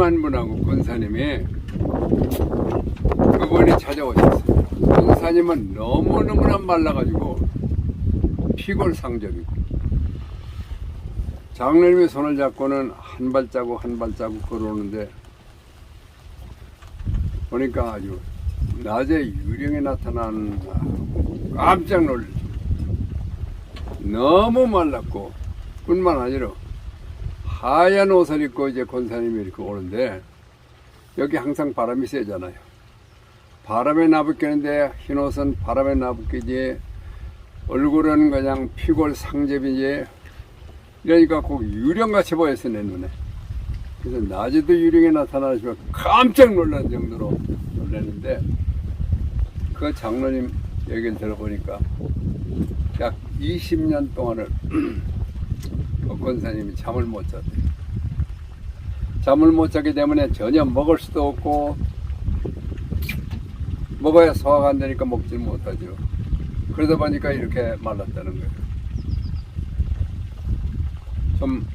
장로님 한 분하고 권사님이 그분이 찾아오셨어요. 권사님은 너무너무나 말라가지고 피골상접이고 장로님이 손을 잡고는 한 발자국 한 발자국 걸어오는데 보니까 아주 낮에 유령이 나타나는 깜짝 놀랐죠. 너무 말랐고 뿐만 아니라 하얀 옷을 입고 이제 권사님이 이렇게 오는데 여기 항상 바람이 세잖아요. 바람에 나부끼는데 흰 옷은 바람에 나부끼지 얼굴은 그냥 피골 상접이지 이러니까 꼭 유령같이 보였어 내 눈에. 그래서 낮에도 유령이 나타나시면 깜짝 놀란 정도로 놀랐는데 그 장로님 얘기를 들어보니까 약 20년 동안을 그 권사님이 잠을 못 잤대요. 잠을 못 자기 때문에 전혀 먹을 수도 없고 먹어야 소화가 안 되니까 먹질 못하죠. 그러다 보니까 이렇게 말랐다는 거예요. 좀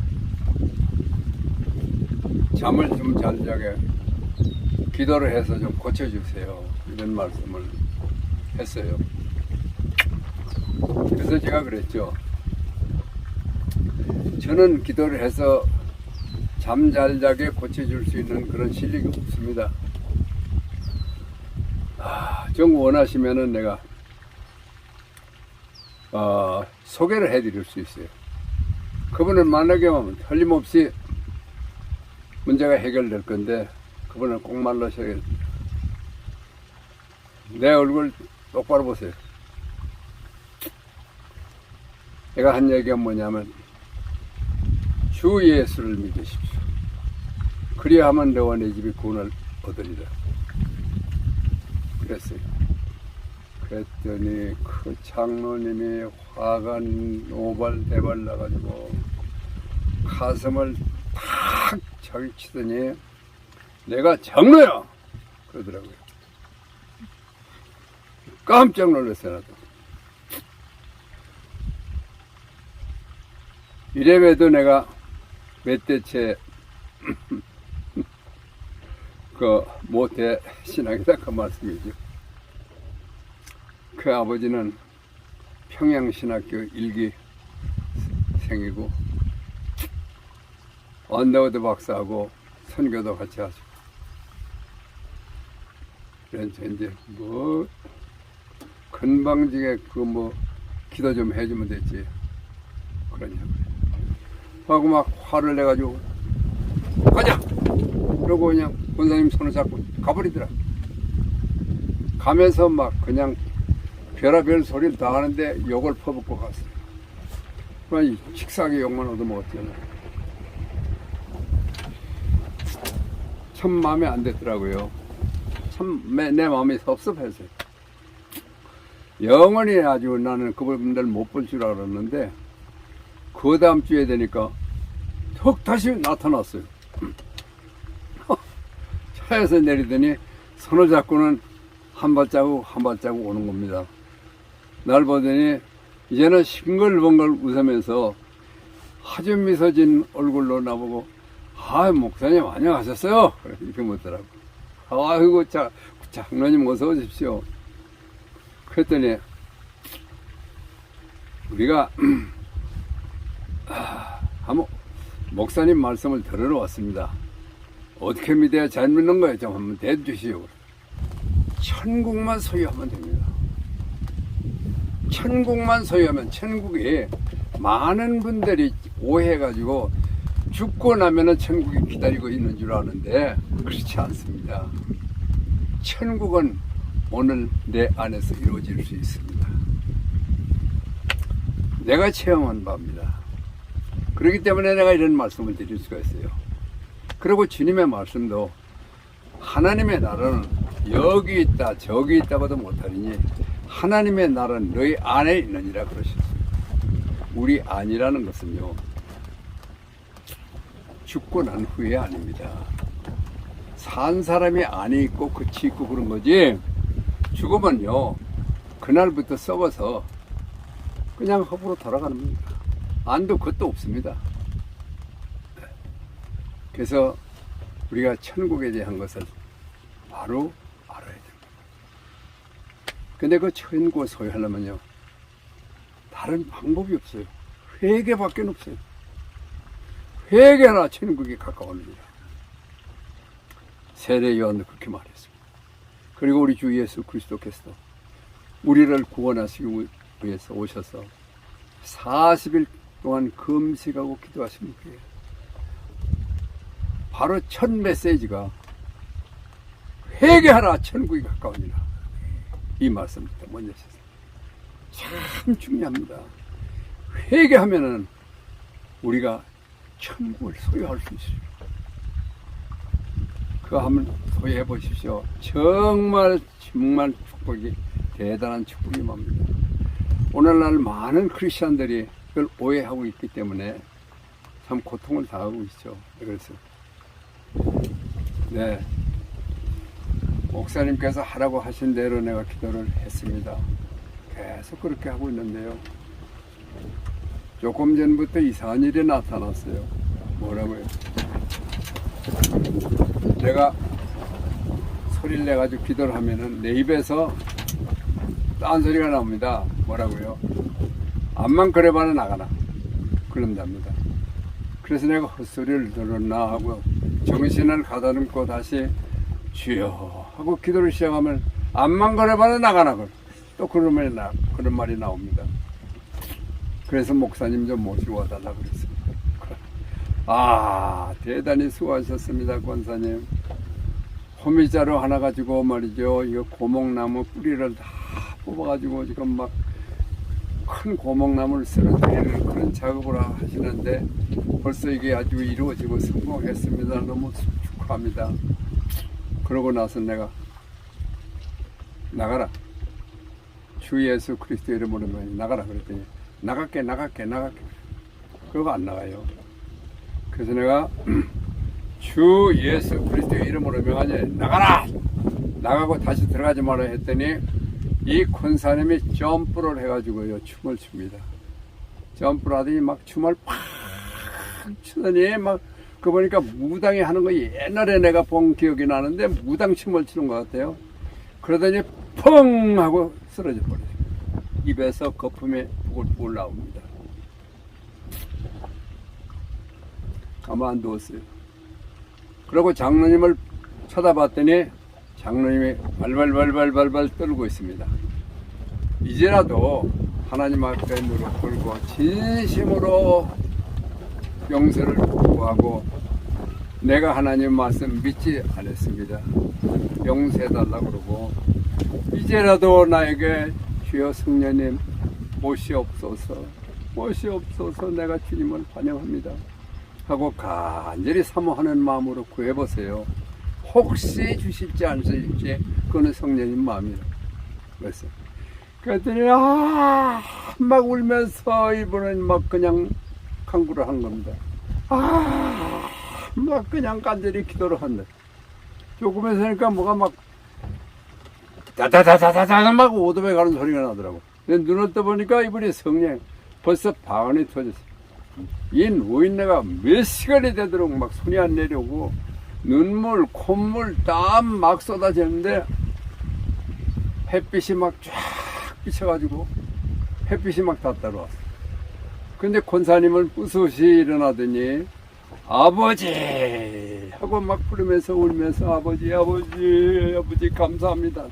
잠을 좀 잘 자게 기도를 해서 좀 고쳐주세요. 이런 말씀을 했어요. 그래서 제가 그랬죠. 저는 기도를 해서 잠 잘 자게 고쳐줄 수 있는 그런 실력이 없습니다. 아, 좀 원하시면은 내가 어, 소개를 해드릴 수 있어요. 그분을 만나게 하면 틀림없이 문제가 해결될 건데 그분은 꼭 만나셔야 내 얼굴 똑바로 보세요. 내가 한 얘기가 뭐냐면 주 예수를 믿으십시오. 그리하면 너와 내 집이 구원을 얻으리라. 그랬어요. 그랬더니 그 장로님이 화가 오발대발 나가지고 가슴을 탁 저기 치더니 내가 장로야! 그러더라고요. 깜짝 놀랐어요, 나도. 이래봬도 내가 몇 대째 그 모태 신앙이다 그 말씀이죠. 그 아버지는 평양신학교 일기 생이고 언더우드 박사하고 선교도 같이 하시고 그래서 이제 뭐 건방지게 그 뭐 기도 좀 해주면 됐지 그러냐고요. 하고 막 화를 내가지고 가자! 그러고 그냥 권사님 손을 잡고 가버리더라. 가면서 막 그냥 별의별 소리를 다 하는데 욕을 퍼붓고 갔어요. 아니 식상에 욕만 얻어먹었잖아. 참 마음에 안 됐더라고요. 참내 마음이 섭섭했어요 영원히 아주 나는 그분들 못 볼 줄 알았는데 그 다음 주에 되니까 턱 다시 나타났어요. 차에서 내리더니 손을 잡고는 한 발자국 한 발자국 오는 겁니다. 날 보더니 이제는 싱글벙글 웃으면서 아주 미소 진 얼굴로 나보고 아 목사님 안녕하셨어요? 이렇게 묻더라고. 아이고 자 장로님 어서 오십시오. 그랬더니 우리가 한번 목사님 말씀을 들으러 왔습니다. 어떻게 믿어야 잘 믿는 거예요? 좀 한번 대주시오. 천국만 소유하면 됩니다. 천국만 소유하면 천국에 많은 분들이 오해해가지고 죽고 나면은 천국이 기다리고 있는 줄 아는데 그렇지 않습니다. 천국은 오늘 내 안에서 이루어질 수 있습니다. 내가 체험한 바입니다. 그렇기 때문에 내가 이런 말씀을 드릴 수가 있어요. 그리고 주님의 말씀도 하나님의 나라는 여기 있다 저기 있다고도 못하리니 하나님의 나라는 너희 안에 있느니라 그러셨어요. 우리 안이라는 것은요 죽고 난 후에 아닙니다. 산 사람이 안에 있고 끝이 있고 그런 거지 죽으면요 그날부터 썩어서 그냥 헛으로 돌아가는 겁니다. 안도 그것도 없습니다. 그래서 우리가 천국에 대한 것을 바로 알아야 됩니다. 근데 그 천국을 소유하려면요. 다른 방법이 없어요. 회개밖에 없어요. 회개나 천국에 가까워집니다. 세례 요한도 그렇게 말했습니다. 그리고 우리 주 예수 그리스도께서 우리를 구원하시기 위해서 오셔서 40일 동안 금식하고 기도하신 분이에요. 바로 첫 메시지가 회개하라 천국이 가까우니라 이 말씀부터 먼저. 참 중요합니다. 회개하면은 우리가 천국을 소유할 수 있어요. 그거 한번 소유해 보십시오. 정말 정말 축복이 대단한 축복이 맙니다. 오늘날 많은 크리스천들이 그걸 오해하고 있기 때문에 참 고통을 당하고 있죠. 그래서 네 목사님께서 하라고 하신 대로 내가 기도를 했습니다. 계속 그렇게 하고 있는데요. 조금 전부터 이상한 일이 나타났어요. 뭐라고요? 내가 소리를 내가지고 기도를 하면은 내 입에서 딴 소리가 나옵니다. 뭐라고요? 암만 그래봐라 나가나. 그런답니다. 그래서 내가 헛소리를 들었나 하고 정신을 가다듬고 다시 주여 하고 기도를 시작하면 암만 그래봐라 나가나. 그래. 또 그런 말이, 나, 그런 말이 나옵니다. 그래서 목사님 좀 모시고 와달라 그랬습니다. 아, 대단히 수고하셨습니다, 권사님. 호미자루 하나 가지고 말이죠. 이거 고목나무 뿌리를 다 뽑아가지고 지금 막 큰 고목나무를 쓰러뜨리는 그런 작업을 하시는데 벌써 이게 아주 이루어지고 성공했습니다. 너무 축하합니다. 그러고 나서 내가 나가라. 주 예수 그리스도 이름으로 나가라 그랬더니 나갈게 나갈게 나갈게 그러고 안 나가요. 그래서 내가 주 예수 그리스도 이름으로 명하니 나가라 나가고 다시 들어가지 마라 했더니 이 권사님이 점프를 해가지고요 춤을 춥니다. 점프를 하더니 막 춤을 팍 추더니 막 그 보니까 무당이 하는 거 옛날에 내가 본 기억이 나는데 무당 춤을 추는 것 같아요. 그러더니 펑 하고 쓰러져 버려요. 입에서 거품이 부글부글 나옵니다. 가만 두었어요. 그리고 장로님을 쳐다봤더니 장로님이 발발발발발발 떨고 있습니다. 이제라도 하나님 앞에 무릎 꿇고 진심으로 용서를 구하고 내가 하나님 말씀 믿지 않았습니다. 용서해달라고 그러고 이제라도 나에게 주여 성령님 못이없소서 못이없소서 내가 주님을 환영합니다. 하고 간절히 사모하는 마음으로 구해보세요. 혹시 주실지 안 주실지 그거는 성령님 마음이라. 그래서 그랬더니 아 막 울면서 이분은 막 그냥 강구를 한 겁니다. 아 막 그냥 간절히 기도를 한다. 조금 있으니까 뭐가 막 다다다다다다 막 오도배 가는 소리가 나더라고. 근데 눈을 떠보니까 이분이 성령 벌써 방언이 터졌어. 이 노인네가 몇 시간이 되도록 막 손이 안 내려오고 눈물, 콧물, 땀 막 쏟아지는데 햇빛이 막 쫙 비쳐가지고 햇빛이 막 다 따라왔어. 근데 권사님을 부수시 일어나더니 아버지 하고 막 부르면서 울면서 아버지 아버지 아버지 감사합니다.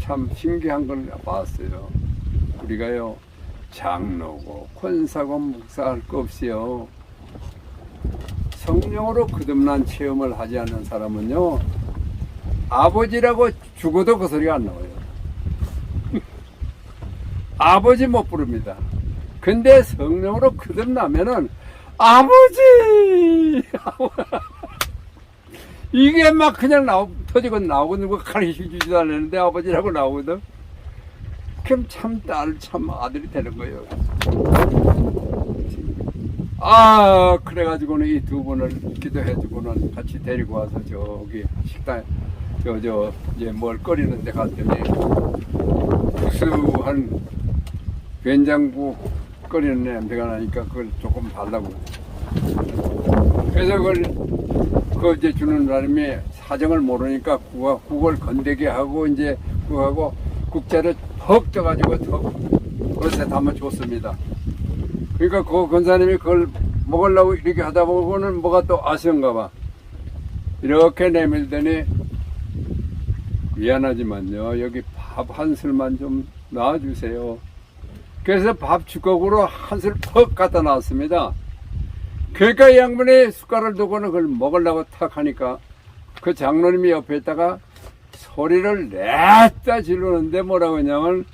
참 신기한 걸 봤어요. 우리가요 장로고 권사고 목사할 것 없이요 성령으로 거듭난 체험을 하지 않는 사람은요 아버지라고 죽어도 그 소리가 안 나와요. 아버지 못 부릅니다. 근데 성령으로 거듭나면은 아버지 이게 막 그냥 나오 터지고 나오고 누가 가르쳐 주지도 않았는데 아버지라고 나오거든. 그럼 참 딸, 참 아들이 되는 거예요. 아, 그래가지고는 이 두 분을 기도해주고는 같이 데리고 와서 저기 식당, 저, 저, 이제 뭘 끓이는 데 갔더니 구수한 된장국 끓이는 냄새가 나니까 그걸 조금 달라고. 그래서 그걸 그 이제 주는 사람이 사정을 모르니까 국어, 국을 건대게 하고 이제 그하고 국자를 퍽 떠가지고 턱 그릇에 담아 줬습니다. 그러니까 그 권사님이 그걸 먹으려고 이렇게 하다 보고는 뭐가 또 아쉬운가 봐. 이렇게 내밀더니 미안하지만요 여기 밥 한 술만 좀 놔주세요. 그래서 밥 주걱으로 한 술 퍽 갖다 놨습니다. 그러니까 이 양반이 숟가락을 두고는 그걸 먹으려고 탁 하니까 그 장로님이 옆에 있다가 소리를 냈다 지르는데 뭐라고 하냐면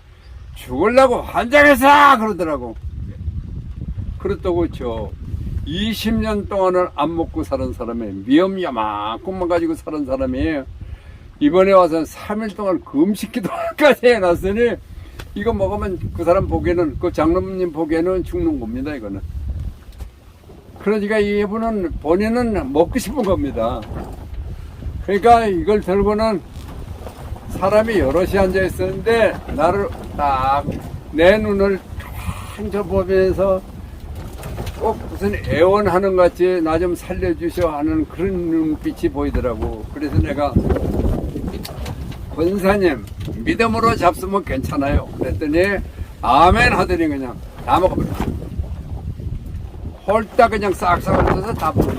죽으려고 환장해서 그러더라고. 그렇다고 저 20년 동안을 안 먹고 사는 사람이 미엄 야만큼만 가지고 사는 사람이 이번에 와서 3일 동안 금식 기도까지 해놨으니 이거 먹으면 그 사람 보기에는 그 장로님 보기에는 죽는 겁니다 이거는. 그러니까 이분은 본인은 먹고 싶은 겁니다. 그러니까 이걸 들고는 사람이 여럿이 앉아 있었는데 나를 딱 내 눈을 탕저 보면서 꼭 무슨 애원하는 것 같이 나 좀 살려주셔 하는 그런 눈빛이 보이더라고. 그래서 내가 권사님 믿음으로 잡수면 괜찮아요. 그랬더니 아멘 하더니 그냥 다 먹어버려. 홀딱 그냥 싹싹 흘러서 다 먹어.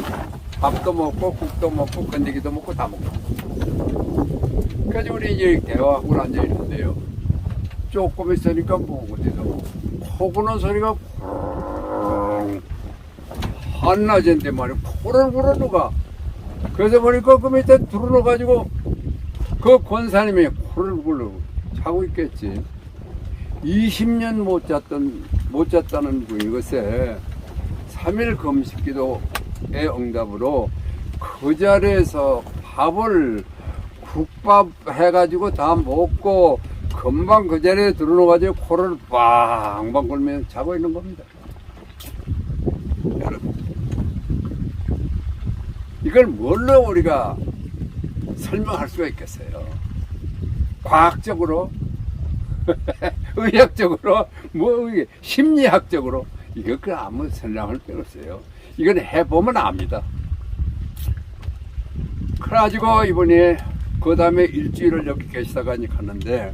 밥도 먹고 국도 먹고 건더기도 먹고 다 먹고. 그래서 우리 이제 대화하고 앉아 있는데요. 조금 있으니까 뭐 어디서 코고는 소리가 쿵 한낮인데 말이야 코를 불어 누가 그래서 보니까 그 밑에 들어놓아가지고 그 권사님이 코를 불러 자고 있겠지 20년 못 잤던 못 잤다는 분 이 것에 3일 금식 기도의 응답으로 그 자리에서 밥을 국밥 해가지고 다 먹고 금방 그 자리에 들어놓아가지고 코를 빵빵 걸면서 자고 있는 겁니다. 여러분. 이걸 뭘로 우리가 설명할 수가 있겠어요? 과학적으로, 의학적으로, 뭐, 심리학적으로, 이거 그 아무 설명할 필요 없어요. 이건 해보면 압니다. 그래가지고 이번에 그 다음에 일주일을 여기 계시다가 이제 갔는데,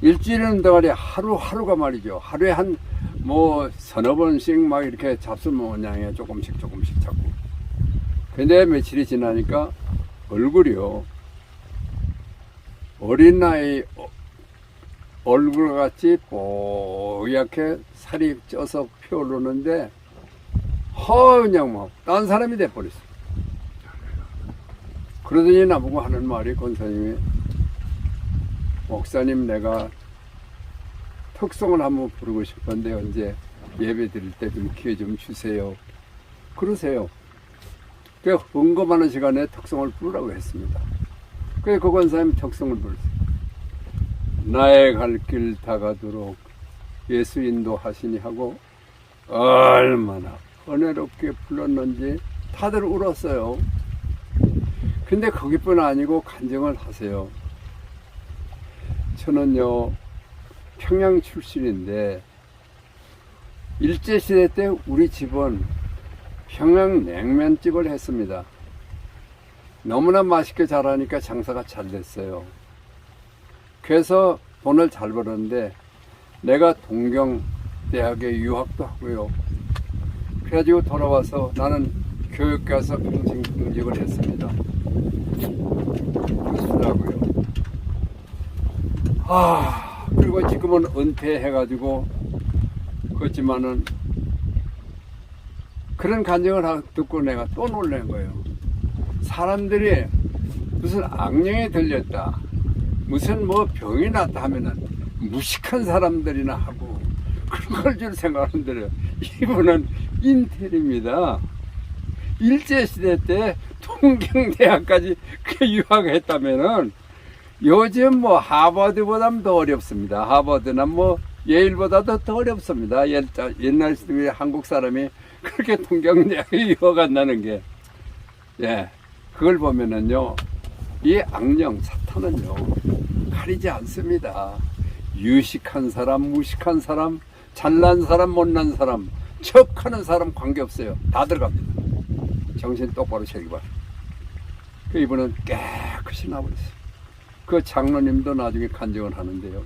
일주일은 동안에 하루하루가 말이죠. 하루에 한 뭐 서너 번씩 막 이렇게 잡수 모양에 조금씩 조금씩 잡고. 근데 며칠이 지나니까 얼굴이요. 어린 나이 어- 얼굴 같이 뽀얗게 살이 쪄서 피어오르는데 허 그냥 막딴 사람이 돼버렸어. 그러더니 나보고 하는 말이 권사님이 목사님 내가 특송을 한번 부르고 싶은데 언제 예배 드릴 때 좀 기회 좀 주세요. 그러세요. 그 헌금하는 시간에 특송을 부르라고 했습니다. 그래서 그 권사님 특송을 불렀어요. 나의 갈 길 다가도록 예수 인도하시니 하고 얼마나 은혜롭게 불렀는지 다들 울었어요. 근데 거기뿐 아니고 간증을 하세요. 저는요 평양 출신인데 일제시대 때 우리 집은 평양 냉면집을 했습니다. 너무나 맛있게 잘하니까 장사가 잘 됐어요. 그래서 돈을 잘 벌었는데 내가 동경대학에 유학도 하고요. 그래가지고 돌아와서 나는 교육가서 공직을 했습니다. 교수라고요. 아, 그리고 지금은 은퇴해가지고, 그렇지만은, 그런 간증을 하- 듣고 내가 또 놀란 거예요. 사람들이 무슨 악령이 들렸다, 무슨 뭐 병이 났다 하면은 무식한 사람들이나 하고, 그런 걸 줄 생각하는데, 이분은 인텔입니다. 일제시대 때 통경대학까지 그 유학했다면은, 요즘 뭐 하버드보다는 더 어렵습니다. 하버드나 뭐 예일보다도 더 어렵습니다. 옛, 옛날 한국 사람이 그렇게 통경대학에 유학한다는 게. 예. 그걸 보면은요, 이 악령, 사탄은요, 가리지 않습니다. 유식한 사람, 무식한 사람, 잘난 사람, 못난 사람, 척하는 사람 관계없어요. 다 들어갑니다. 정신 똑바로 차리고 봐. 그 이분은 깨끗이 나버렸어요. 그 장로님도 나중에 간증을 하는데요.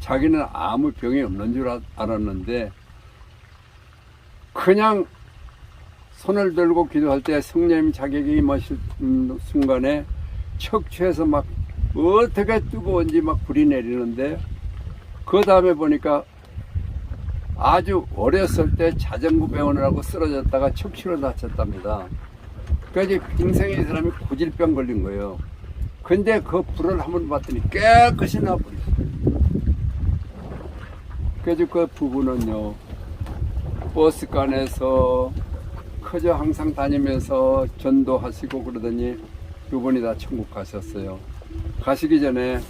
자기는 아무 병이 없는 줄 알- 알았는데 그냥 손을 들고 기도할 때 성령님 자격이 임하실 음, 순간에 척추에서 막 어떻게 뜨거운지 막 불이 내리는데 그 다음에 보니까 아주 어렸을 때 자전거 배우느라고 쓰러졌다가 척추를 다쳤답니다. 그래서 인생에 이 사람이 고질병 걸린 거예요. 근데 그 불을 한번 봤더니 깨끗이 나버렸어요. 그래서 그 부부는요, 버스간에서 그저 항상 다니면서 전도하시고 그러더니 두 분이 다 천국 가셨어요. 가시기 전에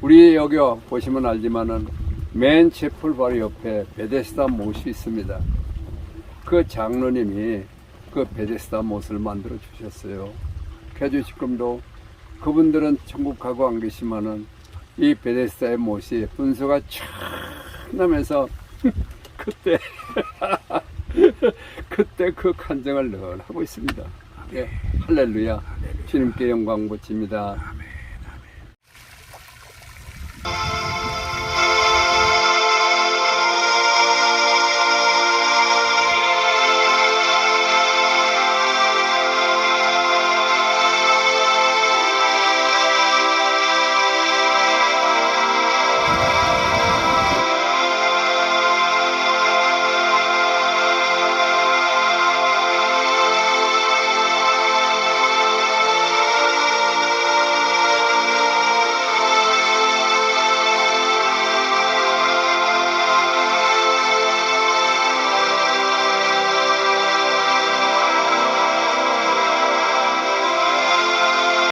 우리 여기 보시면 알지만은 맨 채플 바로 옆에 베데스다 못이 있습니다. 그 장로님이 그 베데스다 못을 만들어 주셨어요. 그래서 지금도 그분들은 천국 가고 안 계시면은 이 베데스다의 못이 분수가 촥 나면서 그때 그때 그 간증을 늘 하고 있습니다. 예, 할렐루야. 주님께 영광 붙입니다.